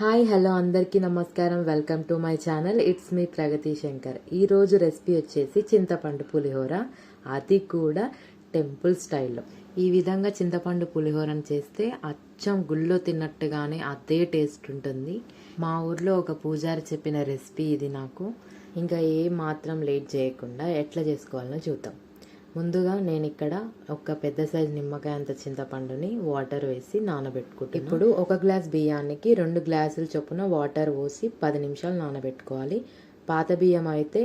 Hi hello అందరికీ నమస్కారం. Welcome to my channel. It's me Pragathi Shankar. ఈరోజు recipe వచ్చేసి చింతపండు పులిహోర అది కూడా టెంపుల్ స్టైల్లో. ఈ విధంగా చింతపండు పులిహోరను చేస్తే అచ్చం గుళ్ళో తిన్నట్టుగానే అదే టేస్ట్ ఉంటుంది. మా ఊర్లో ఒక పూజారి చెప్పిన రెసిపీ ఇది నాకు. ఇంకా ఏ మాత్రం లేట్ చేయకుండా ఎట్లా చేసుకోవాలో చూద్దాం. ముందుగా నేను ఇక్కడ ఒక పెద్ద సైజు నిమ్మకాయ అంత చింతపండుని వాటర్ వేసి నానబెట్టుకుంటాను ఇప్పుడు ఒక గ్లాస్ బియ్యానికి రెండు గ్లాసుల చొప్పున వాటర్ పోసి పది నిమిషాలు నానబెట్టుకోవాలి. పాత బియ్యం అయితే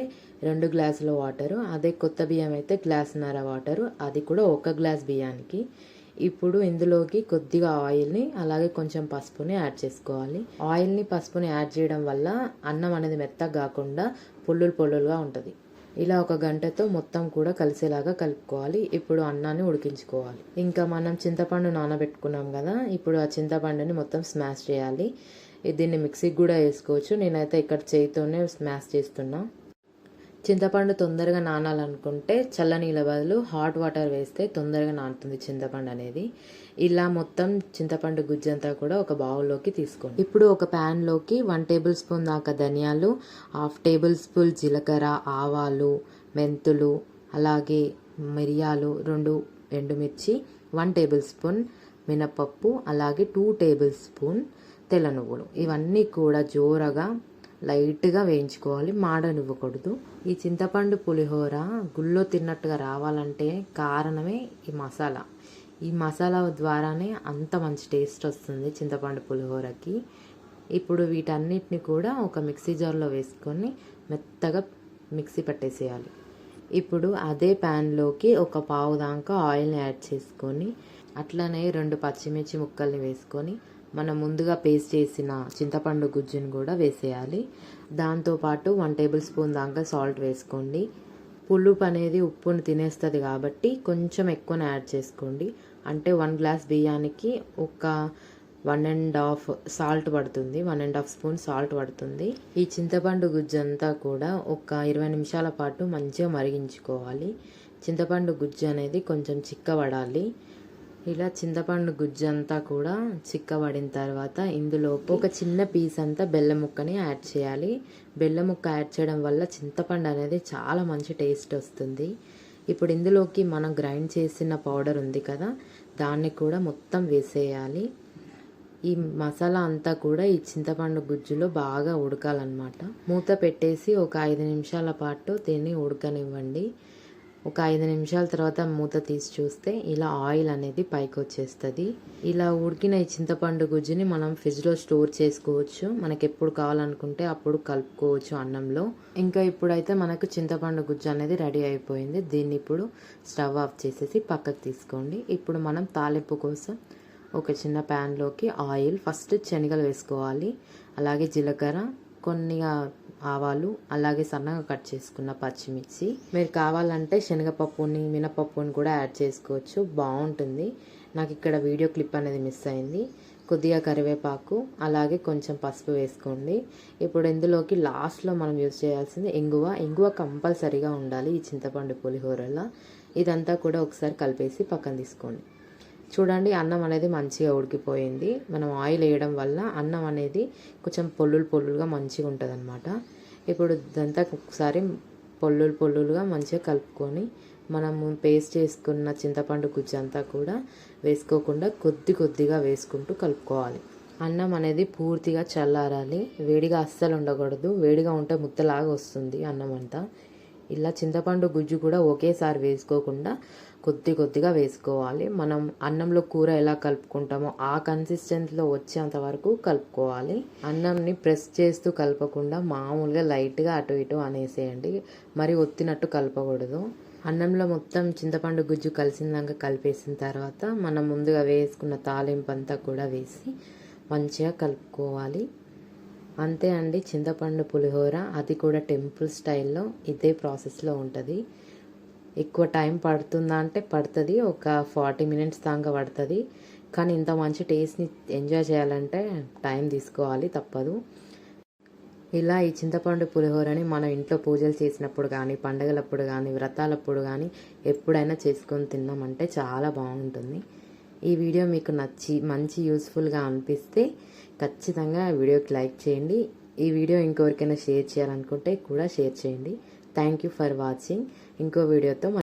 రెండు గ్లాసుల వాటరు అదే కొత్త బియ్యం అయితే గ్లాసున్నర వాటరు అది కూడా ఒక గ్లాస్ బియ్యానికి. ఇప్పుడు ఇందులోకి కొద్దిగా ఆయిల్ని అలాగే కొంచెం పసుపుని యాడ్ చేసుకోవాలి. ఆయిల్ని పసుపుని యాడ్ చేయడం వల్ల అన్నం అనేది మెత్తగా కాకుండా పొల్లులు పొల్లులుగా ఉంటుంది. ఇలా ఒక గంటతో మొత్తం కూడా కలిసేలాగా కలుపుకోవాలి. ఇప్పుడు అన్నాన్ని ఉడికించుకోవాలి. ఇంకా మనం చింతపండు నానబెట్టుకున్నాం కదా ఇప్పుడు ఆ చింతపండుని మొత్తం స్మాష్ చేయాలి. దీన్ని మిక్సీకి కూడా వేసుకోవచ్చు. నేనైతే ఇక్కడ చేయితోనే స్మాష్ చేస్తున్నా. చింతపండు తొందరగా నానాలనుకుంటే చల్లనీళ్ళ బదులు హాట్ వాటర్ వేస్తే తొందరగా నానుతుంది చింతపండు అనేది. ఇలా మొత్తం చింతపండు గుజ్జంతా కూడా ఒక బౌల్లోకి తీసుకోండి. ఇప్పుడు ఒక ప్యాన్లోకి వన్ టేబుల్ స్పూన్ దాకా ధనియాలు హాఫ్ టేబుల్ స్పూన్ జీలకర్ర ఆవాలు మెంతులు అలాగే మిరియాలు రెండు ఎండుమిర్చి వన్ టేబుల్ స్పూన్ మినపప్పు అలాగే టూ టేబుల్ స్పూన్ తెల్ల నువ్వులు ఇవన్నీ కూడా జోరగా లైట్గా వేయించుకోవాలి. మాడనివ్వకూడదు. ఈ చింతపండు పులిహోర గుళ్ళో తిన్నట్టుగా రావాలంటే కారణమే ఈ మసాలా. ఈ మసాలా ద్వారానే అంత మంచి టేస్ట్ వస్తుంది చింతపండు పులిహోరకి. ఇప్పుడు వీటన్నిటిని కూడా ఒక మిక్సీ జార్లో వేసుకొని మెత్తగా మిక్సీ పట్టేసేయాలి. ఇప్పుడు అదే ప్యాన్లోకి ఒక పావు దాకా ఆయిల్ని యాడ్ చేసుకొని అట్లనే రెండు పచ్చిమిర్చి ముక్కల్ని వేసుకొని మనం ముందుగా పేస్ట్ చేసిన చింతపండు గుజ్జుని కూడా వేసేయాలి. దాంతోపాటు వన్ టేబుల్ స్పూన్ దాకా సాల్ట్ వేసుకోండి. పులుపు అనేది ఉప్పును తినేస్తుంది కాబట్టి కొంచెం ఎక్కువనే యాడ్ చేసుకోండి. అంటే వన్ గ్లాస్ బియ్యానికి ఒక వన్ అండ్ హాఫ్ సాల్ట్ పడుతుంది. One and half spoon salt పడుతుంది. ఈ చింతపండు గుజ్జు అంతా కూడా ఒక ఇరవై నిమిషాల పాటు మంచిగా మరిగించుకోవాలి. చింతపండు గుజ్జు అనేది కొంచెం చిక్కబడాలి. ఇలా చింతపండు గుజ్జు అంతా కూడా చిక్కబడిన తర్వాత ఇందులో ఒక చిన్న పీస్ అంతా బెల్లం ముక్కని యాడ్ చేయాలి. బెల్లం ముక్క యాడ్ చేయడం వల్ల చింతపండు అనేది చాలా మంచి టేస్ట్ వస్తుంది. ఇప్పుడు ఇందులోకి మనం గ్రైండ్ చేసిన పౌడర్ ఉంది కదా దాన్ని కూడా మొత్తం వేసేయాలి. ఈ మసాలా అంతా కూడా ఈ చింతపండు గుజ్జులో బాగా ఉడకాలన్నమాట. మూత పెట్టేసి ఒక ఐదు నిమిషాల పాటు దీన్ని ఉడకనివ్వండి. ఒక ఐదు నిమిషాల తర్వాత మూత తీసి చూస్తే ఇలా ఆయిల్ అనేది పైకి వచ్చేస్తుంది. ఇలా ఉడికిన ఈ చింతపండు గుజ్జుని మనం ఫ్రిడ్జ్లో స్టోర్ చేసుకోవచ్చు. మనకి ఎప్పుడు కావాలనుకుంటే అప్పుడు కలుపుకోవచ్చు అన్నంలో. ఇంకా ఇప్పుడైతే మనకు చింతపండు గుజ్జు అనేది రెడీ అయిపోయింది. దీన్ని ఇప్పుడు స్టవ్ ఆఫ్ చేసేసి పక్కకు తీసుకోండి. ఇప్పుడు మనం తాలింపు కోసం ఒక చిన్న ప్యాన్లోకి ఆయిల్ ఫస్ట్ శనగలు వేసుకోవాలి. అలాగే జీలకర్ర కొన్ని ఆవాలు అలాగే సన్నగా కట్ చేసుకున్న పచ్చిమిర్చి. మీరు కావాలంటే శనగపప్పుని మినపప్పుని కూడా యాడ్ చేసుకోవచ్చు. బాగుంటుంది. నాకు ఇక్కడ వీడియో క్లిప్ అనేది మిస్ అయింది. కొద్దిగా కరివేపాకు అలాగే కొంచెం పసుపు వేసుకోండి. ఇప్పుడు ఇందులోకి లాస్ట్లో మనం యూజ్ చేయాల్సింది ఇంగువ. ఇంగువ కంపల్సరీగా ఉండాలి ఈ చింతపండు పులిహోరలో. ఇదంతా కూడా ఒకసారి కలిపేసి పక్కన తీసుకోండి. చూడండి అన్నం అనేది మంచిగా ఉడికిపోయింది. మనం ఆయిల్ వేయడం వల్ల అన్నం అనేది కొంచెం పొల్లులు పొల్లులుగా మంచిగా ఉంటుంది అనమాట ఇప్పుడు ఇదంతా ఒకసారి పొల్లులు పొల్లులుగా మంచిగా కలుపుకొని మనము పేస్ట్ చేసుకున్న చింతపండు గుజ్జు అంతా కూడా వేసుకోకుండా కొద్ది కొద్దిగా వేసుకుంటూ కలుపుకోవాలి. అన్నం అనేది పూర్తిగా చల్లారాలి. వేడిగా అస్సలు ఉండకూడదు. వేడిగా ఉంటే ముద్దలాగా వస్తుంది అన్నం అంతా. ఇలా చింతపండు గుజ్జు కూడా ఒకేసారి వేసుకోకుండా కొద్ది కొద్దిగా వేసుకోవాలి. మనం అన్నంలో కూర ఎలా కలుపుకుంటామో ఆ కన్సిస్టెన్సీలో వచ్చేంత వరకు కలుపుకోవాలి. అన్నంని ప్రెస్ చేస్తూ కలపకుండా మామూలుగా లైట్గా అటు ఇటు అనేసేయండి. మరి ఒత్తినట్టు కలపకూడదు. అన్నంలో మొత్తం చింతపండు గుజ్జు కలిసిందాక కలిపేసిన తర్వాత మనం ముందుగా వేసుకున్న తాలింపు అంతా కూడా వేసి మంచిగా కలుపుకోవాలి. అంతే అండి చింతపండు పులిహోర అది కూడా టెంపుల్ స్టైల్లో ఇదే ప్రాసెస్లో ఉంటుంది. ఎక్కువ టైం పడుతుందా అంటే పడుతుంది ఒక ఫార్టీ మినిట్స్ దాకా పడుతుంది. కానీ ఇంత మంచి టేస్ట్ని ఎంజాయ్ చేయాలంటే టైం తీసుకోవాలి తప్పదు. ఇలా ఈ చింతపండు పులిహోరని మనం ఇంట్లో పూజలు చేసినప్పుడు కానీ పండగలప్పుడు కానీ వ్రతాలప్పుడు కానీ ఎప్పుడైనా చేసుకొని తిన్నామంటే చాలా బాగుంటుంది. ఈ వీడియో మీకు నచ్చి మంచి యూస్ఫుల్గా అనిపిస్తే ఖచ్చితంగా వీడియోకి లైక్ చేయండి. ఈ వీడియో ఇంకెవరికైనా షేర్ చేయాలనుకుంటే కూడా షేర్ చేయండి. థ్యాంక్ యూ ఫర్ వాచింగ్ ఇంకో వీడియోతో